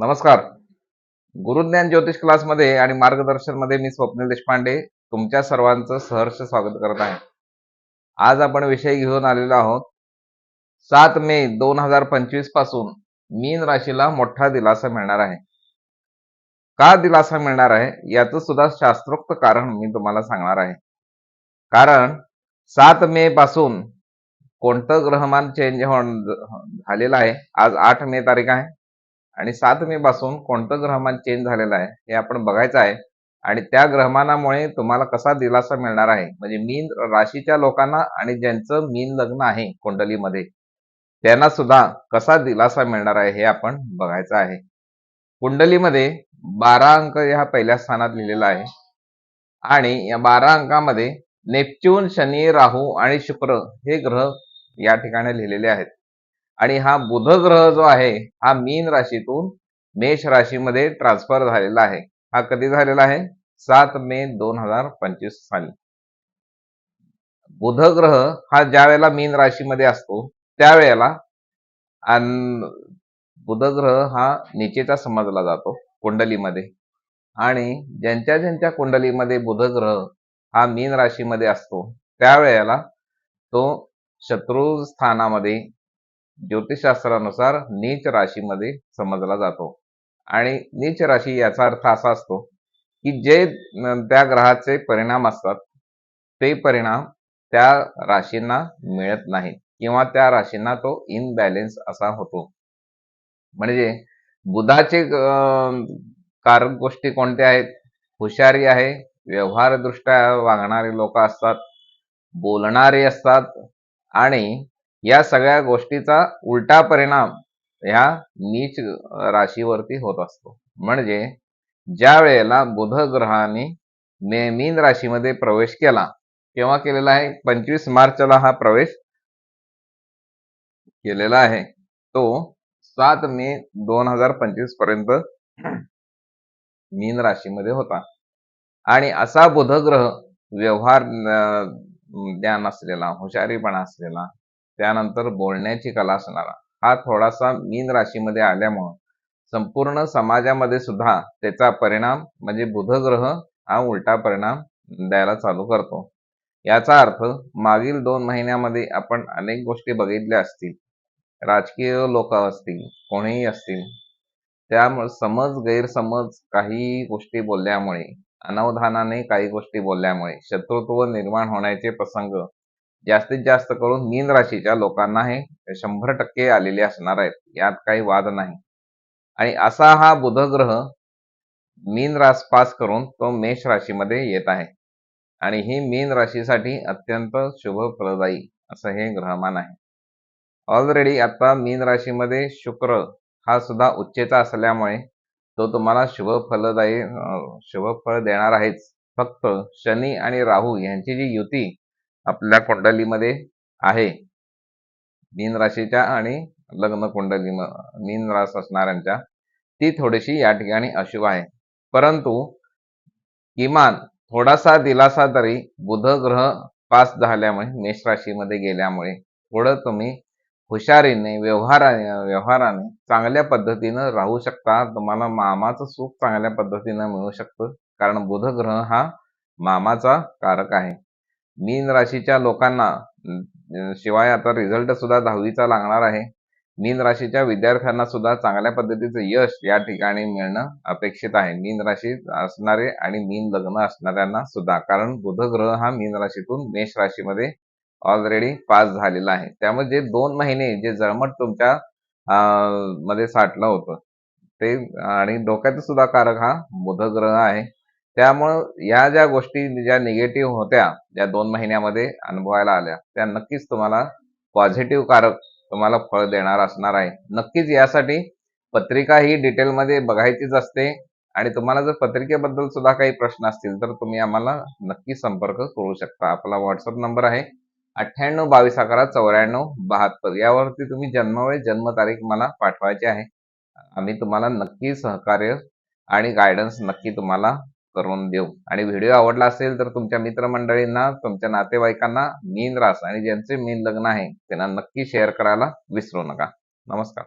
नमस्कार. गुरुज्ञान ज्योतिष क्लासमध्ये आणि मार्गदर्शनमध्ये मी स्वप्नील देशपांडे तुमच्या सर्वांचं सहर्ष स्वागत करत आहे. आज आपण विषय घेऊन आलेलो आहोत. सात मे दोन हजार पंचवीसपासून मीन राशीला मोठा दिलासा मिळणार आहे. का दिलासा मिळणार आहे? याचं सुद्धा शास्त्रोक्त कारण मी तुम्हाला सांगणार आहे. कारण सात मे पासून कोणतं ग्रहमान चेंज होण झालेलं आहे? आज आठ मे तारीख आहे. आणि सात मे पासून कोणतं ग्रहमान चेंज झालेलं आहे हे आपण बघायचं आहे. आणि त्या ग्रहमानामुळे तुम्हाला कसा दिलासा मिळणार आहे? म्हणजे मीन राशीच्या लोकांना आणि ज्यांचं मीन लग्न आहे कुंडलीमध्ये त्यांना सुद्धा कसा दिलासा मिळणार आहे हे आपण बघायचं आहे. कुंडलीमध्ये बारा अंक ह्या पहिल्या स्थानात लिहिलेला आहे. आणि या बारा अंकामध्ये नेपच्यून शनी राहू आणि शुक्र हे ग्रह या ठिकाणी लिहिलेले आहेत. आणि हा बुध ग्रह जो आहे हा मीन राशीतून मेष राशीमध्ये ट्रान्सफर झालेला आहे. हा कधी झालेला आहे? सात मे दोन हजार पंचवीस साली. बुध ग्रह हा ज्या वेळेला मीन राशीमध्ये असतो त्यावेळेला बुध ग्रह हा निचेचा समजला जातो कुंडलीमध्ये. आणि ज्यांच्या ज्यांच्या कुंडलीमध्ये बुध ग्रह हा मीन राशीमध्ये असतो त्यावेळेला तो शत्रू स्थानामध्ये ज्योतिषशास्त्रानुसार नीच राशीमध्ये समजला जातो. आणि नीच राशी याचा अर्थ असा असतो की जे त्या ग्रहाचे परिणाम असतात ते परिणाम त्या राशींना मिळत नाही किंवा त्या राशींना तो इनबॅलेन्स असा होतो. म्हणजे बुधाचे कारक गोष्टी कोणत्या आहेत? हुशारी आहे व्यवहारदृष्ट्या वागणारे लोक असतात बोलणारे असतात आणि या सगळ्या गोष्टीचा उलटा परिणाम ह्या नीच राशीवरती होत असतो. म्हणजे ज्या वेळेला बुध ग्रहाने मे मीन राशीमध्ये प्रवेश केला केव्हा केलेला आहे? पंचवीस मार्चला हा प्रवेश केलेला आहे. तो सात मे दोन हजार पंचवीसपर्यंत मीन राशीमध्ये होता. आणि असा बुध ग्रह व्यवहार ज्ञान असलेला हुशारीपणा असलेला त्यानंतर बोलण्याची कला असणारा. हा थोडासा मीन राशीमध्ये आल्यामुळं. संपूर्ण समाजामध्ये सुद्धा त्याचा परिणाम म्हणजे बुधग्रह हा उलटा परिणाम द्यायला चालू करतो. याचा अर्थ मागील दोन महिन्यामध्ये आपण अनेक गोष्टी बघितल्या असतील. राजकीय लोक असतील कोणीही असतील. त्यामुळे समज गैरसमज काही गोष्टी बोलल्यामुळे अनवधानाने काही गोष्टी बोलल्यामुळे शत्रुत्व निर्माण होण्याचे प्रसंग जास्तीत जास्त करून मीन राशीच्या लोकांना हे शंभर टक्के आलेले असणार आहेत. यात काही वाद नाही. आणि असा हा बुध ग्रह मीन रास पास करून तो मेष राशीमध्ये येत आहे. आणि ही मीन राशीसाठी अत्यंत शुभ फलदायी असं हे ग्रहमान आहे. ऑलरेडी आता मीन राशीमध्ये शुक्र हा सुद्धा उच्चेचा असल्यामुळे तो तुम्हाला शुभ फलदायी शुभ फळ देणार आहेच. फक्त शनी आणि राहू यांची जी युती आपल्या कुंडलीमध्ये आहे. मीन राशीच्या आणि लग्न कुंडली मीन रास असणाऱ्यांच्या ती थोडीशी या ठिकाणी अशुभ आहे. परंतु किमान थोडासा दिलासा तरी बुध ग्रह पास झाल्यामुळे मेष राशीमध्ये गेल्यामुळे थोडं तुम्ही हुशारीने व्यवहाराने व्यवहाराने चांगल्या पद्धतीनं राहू शकता. तुम्हाला मामाचं सुख चांगल्या पद्धतीनं मिळू शकतं. कारण बुध ग्रह हा मामाचा कारक आहे. मीन राशीच्या लोकांना शिवाय आता रिझल्ट सुद्धा दहावीचा लागणार आहे. मीन राशीच्या विद्यार्थ्यांना सुद्धा चांगल्या पद्धतीचं यश या ठिकाणी मिळणं अपेक्षित आहे. मीन राशी असणारे आणि मीन लग्न असणाऱ्यांना सुद्धा कारण बुध ग्रह हा मीन राशीतून मेष राशीमध्ये ऑलरेडी पास झालेला आहे. त्यामुळे जे दोन महिने जे जळमट तुमच्या मध्ये साठलं होतं ते आणि डोक्यात सुद्धा कारक हा बुध ग्रह आहे. त्यामुळं या ज्या गोष्टी ज्या निगेटिव्ह होत्या ज्या दोन महिन्यामध्ये अनुभवायला आल्या त्या नक्कीच तुम्हाला पॉझिटिव्ह कारक तुम्हाला फळ देणार असणार आहे. नक्कीच यासाठी पत्रिका ही डिटेलमध्ये बघायचीच असते आणि तुम्हाला जर पत्रिकेबद्दल सुद्धा काही प्रश्न असतील तर तुम्ही आम्हाला नक्की संपर्क करू शकता. आपला व्हॉट्सअप नंबर आहे अठ्ठ्याण्णव बावीस अकरा चौऱ्याण्णव बहात्तर. यावरती तुम्ही जन्मवेळ जन्मतारीख मला पाठवायची आहे. आम्ही तुम्हाला नक्की सहकार्य आणि गायडन्स नक्की तुम्हाला करून देऊ. आणि व्हिडिओ आवडला असेल तर तुमच्या मित्रमंडळींना तुमच्या नातेवाईकांना मीन रास. आणि ज्यांचे मीन लग्न आहे त्यांना नक्की शेअर करायला विसरू नका. नमस्कार.